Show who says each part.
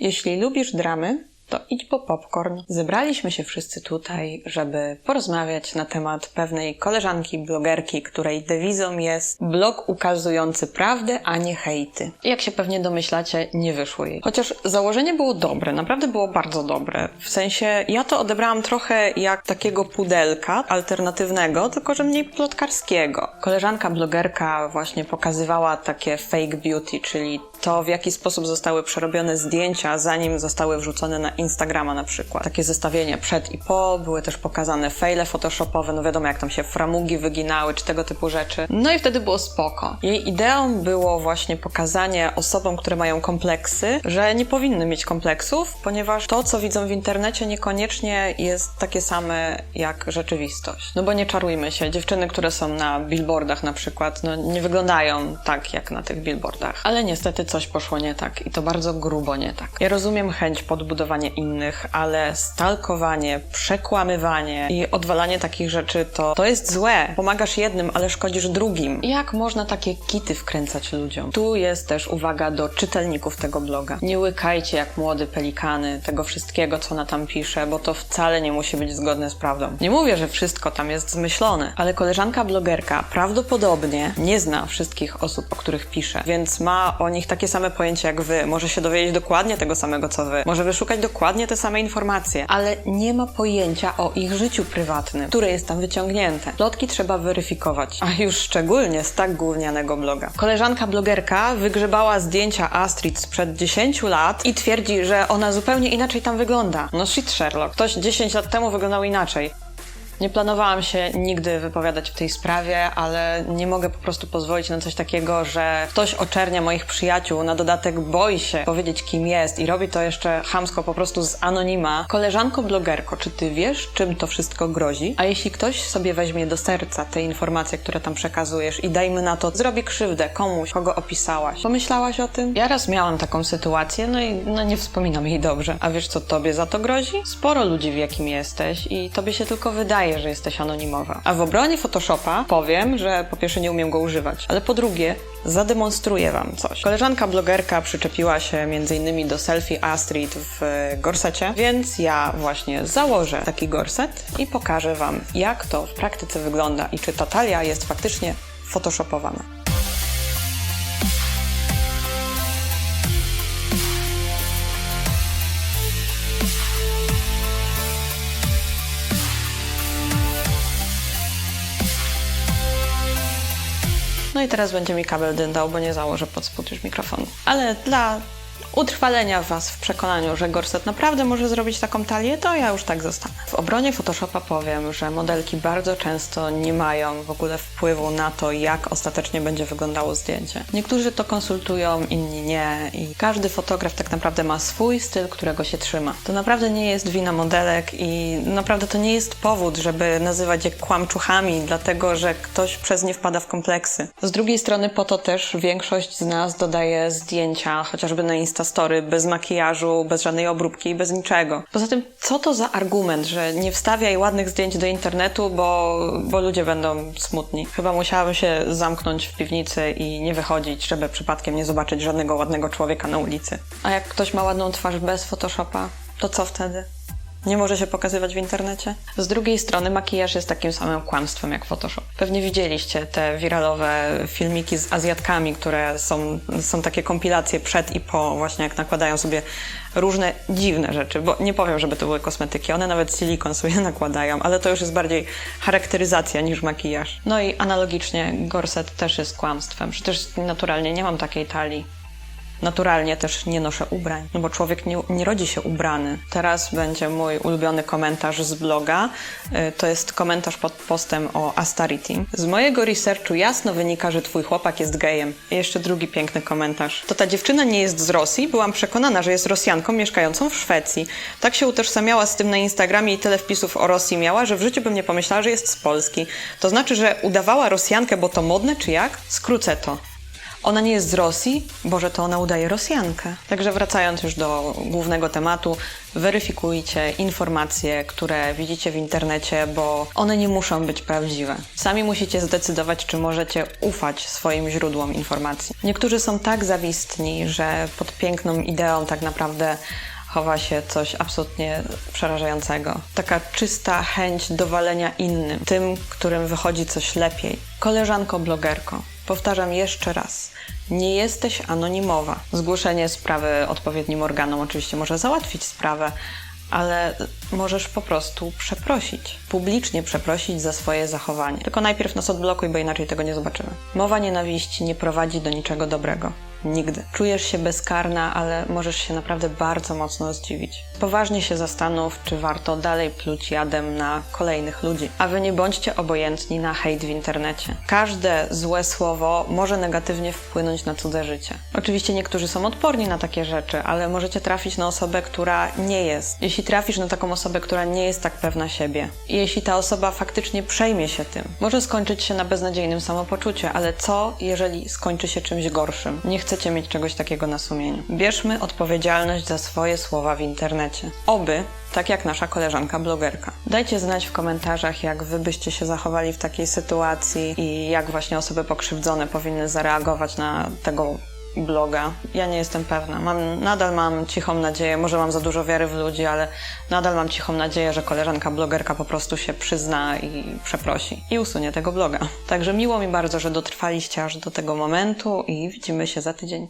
Speaker 1: Jeśli lubisz dramy, to idź po popcorn. Zebraliśmy się wszyscy tutaj, żeby porozmawiać na temat pewnej koleżanki, blogerki, której dewizą jest blog ukazujący prawdę, a nie hejty. Jak się pewnie domyślacie, nie wyszło jej. Chociaż założenie było dobre, naprawdę było bardzo dobre. W sensie, ja to odebrałam trochę jak takiego pudelka alternatywnego, tylko że mniej plotkarskiego. Koleżanka blogerka właśnie pokazywała takie fake beauty, czyli to, w jaki sposób zostały przerobione zdjęcia, zanim zostały wrzucone na Instagrama na przykład. Takie zestawienie przed i po, były też pokazane fejle photoshopowe, no wiadomo jak tam się framugi wyginały, czy tego typu rzeczy. No i wtedy było spoko. Jej ideą było właśnie pokazanie osobom, które mają kompleksy, że nie powinny mieć kompleksów, ponieważ to, co widzą w internecie, niekoniecznie jest takie same jak rzeczywistość. No bo nie czarujmy się, dziewczyny, które są na billboardach na przykład, no nie wyglądają tak jak na tych billboardach. Ale niestety coś poszło nie tak i to bardzo grubo nie tak. Ja rozumiem chęć podbudowania innych, ale stalkowanie, przekłamywanie i odwalanie takich rzeczy to, to jest złe. Pomagasz jednym, ale szkodzisz drugim. Jak można takie kity wkręcać ludziom? Tu jest też uwaga do czytelników tego bloga. Nie łykajcie jak młode pelikany tego wszystkiego, co ona tam pisze, bo to wcale nie musi być zgodne z prawdą. Nie mówię, że wszystko tam jest zmyślone, ale koleżanka blogerka prawdopodobnie nie zna wszystkich osób, o których pisze, więc ma o nich takie same pojęcie jak wy. Może się dowiedzieć dokładnie tego samego, co wy. Może wyszukać dokładnie te same informacje, ale nie ma pojęcia o ich życiu prywatnym, które jest tam wyciągnięte. Plotki trzeba weryfikować, a już szczególnie z tak gównianego bloga. Koleżanka blogerka wygrzebała zdjęcia Astrid sprzed 10 lat i twierdzi, że ona zupełnie inaczej tam wygląda. No shit Sherlock, ktoś 10 lat temu wyglądał inaczej. Nie planowałam się nigdy wypowiadać w tej sprawie, ale nie mogę po prostu pozwolić na coś takiego, że ktoś oczernia moich przyjaciół, na dodatek boi się powiedzieć kim jest i robi to jeszcze chamsko po prostu z anonima. Koleżanko blogerko, czy ty wiesz, czym to wszystko grozi? A jeśli ktoś sobie weźmie do serca te informacje, które tam przekazujesz i dajmy na to, zrobi krzywdę komuś, kogo opisałaś. Pomyślałaś o tym? Ja raz miałam taką sytuację, no i no nie wspominam jej dobrze. A wiesz, co tobie za to grozi? Sporo ludzi wie, kim jesteś i tobie się tylko wydaje, że jesteś anonimowa. A w obronie Photoshopa powiem, że po pierwsze nie umiem go używać, ale po drugie zademonstruję wam coś. Koleżanka blogerka przyczepiła się m.in. do selfie Astrid w gorsecie, więc ja właśnie założę taki gorset i pokażę wam, jak to w praktyce wygląda i czy ta talia jest faktycznie photoshopowana. No i teraz będzie mi kabel dyndał, bo nie założę pod spód już mikrofonu. Ale dla utrwalenia Was w przekonaniu, że gorset naprawdę może zrobić taką talię, to ja już tak zostanę. W obronie Photoshopa powiem, że modelki bardzo często nie mają w ogóle wpływu na to, jak ostatecznie będzie wyglądało zdjęcie. Niektórzy to konsultują, inni nie i każdy fotograf tak naprawdę ma swój styl, którego się trzyma. To naprawdę nie jest wina modelek i naprawdę to nie jest powód, żeby nazywać je kłamczuchami, dlatego że ktoś przez nie wpada w kompleksy. Z drugiej strony po to też większość z nas dodaje zdjęcia, chociażby na Instastory, bez makijażu, bez żadnej obróbki, bez niczego. Poza tym, co to za argument, że nie wstawiaj ładnych zdjęć do internetu, bo, bo ludzie będą smutni. Chyba musiałabym się zamknąć w piwnicy i nie wychodzić, żeby przypadkiem nie zobaczyć żadnego ładnego człowieka na ulicy. A jak ktoś ma ładną twarz bez Photoshopa, to co wtedy? Nie może się pokazywać w internecie? Z drugiej strony makijaż jest takim samym kłamstwem jak Photoshop. Pewnie widzieliście te wiralowe filmiki z Azjatkami, które są, są takie kompilacje przed i po, właśnie jak nakładają sobie różne dziwne rzeczy, bo nie powiem, żeby to były kosmetyki, one nawet silikon sobie nakładają, ale to już jest bardziej charakteryzacja niż makijaż. No i analogicznie gorset też jest kłamstwem, przecież naturalnie nie mam takiej talii. Naturalnie też nie noszę ubrań, no bo człowiek nie, nie rodzi się ubrany. Teraz będzie mój ulubiony komentarz z bloga. Y, To jest komentarz pod postem o Astarity. Z mojego researchu jasno wynika, że twój chłopak jest gejem. I jeszcze drugi piękny komentarz. To ta dziewczyna nie jest z Rosji. Byłam przekonana, że jest Rosjanką mieszkającą w Szwecji. Tak się utożsamiała z tym na Instagramie i tyle wpisów o Rosji miała, że w życiu bym nie pomyślała, że jest z Polski. To znaczy, że udawała Rosjankę, bo to modne, czy jak? Skrócę to. Ona nie jest z Rosji, Boże, to ona udaje Rosjankę. Także wracając już do głównego tematu, weryfikujcie informacje, które widzicie w internecie, bo one nie muszą być prawdziwe. Sami musicie zdecydować, czy możecie ufać swoim źródłom informacji. Niektórzy są tak zawistni, że pod piękną ideą tak naprawdę chowa się coś absolutnie przerażającego. Taka czysta chęć dowalenia innym, tym, którym wychodzi coś lepiej. Koleżanko blogerko, powtarzam jeszcze raz. Nie jesteś anonimowa. Zgłoszenie sprawy odpowiednim organom oczywiście może załatwić sprawę, ale możesz po prostu przeprosić. Publicznie przeprosić za swoje zachowanie. Tylko najpierw nas odblokuj, bo inaczej tego nie zobaczymy. Mowa nienawiści nie prowadzi do niczego dobrego. Nigdy. Czujesz się bezkarna, ale możesz się naprawdę bardzo mocno zdziwić. Poważnie się zastanów, czy warto dalej pluć jadem na kolejnych ludzi. A wy nie bądźcie obojętni na hejt w internecie. Każde złe słowo może negatywnie wpłynąć na cudze życie. Oczywiście niektórzy są odporni na takie rzeczy, ale możecie trafić na osobę, która nie jest. Jeśli trafisz na taką osobę, która nie jest tak pewna siebie, i jeśli ta osoba faktycznie przejmie się tym, może skończyć się na beznadziejnym samopoczuciu, ale co, jeżeli skończy się czymś gorszym? Nie chcecie mieć czegoś takiego na sumieniu. Bierzmy odpowiedzialność za swoje słowa w internecie. Oby, tak jak nasza koleżanka blogerka. Dajcie znać w komentarzach, jak wy byście się zachowali w takiej sytuacji i jak właśnie osoby pokrzywdzone powinny zareagować na tego bloga. Ja nie jestem pewna. Mam, nadal mam cichą nadzieję, może mam za dużo wiary w ludzi, ale nadal mam cichą nadzieję, że koleżanka blogerka po prostu się przyzna i przeprosi i usunie tego bloga. Także miło mi bardzo, że dotrwaliście aż do tego momentu i widzimy się za tydzień.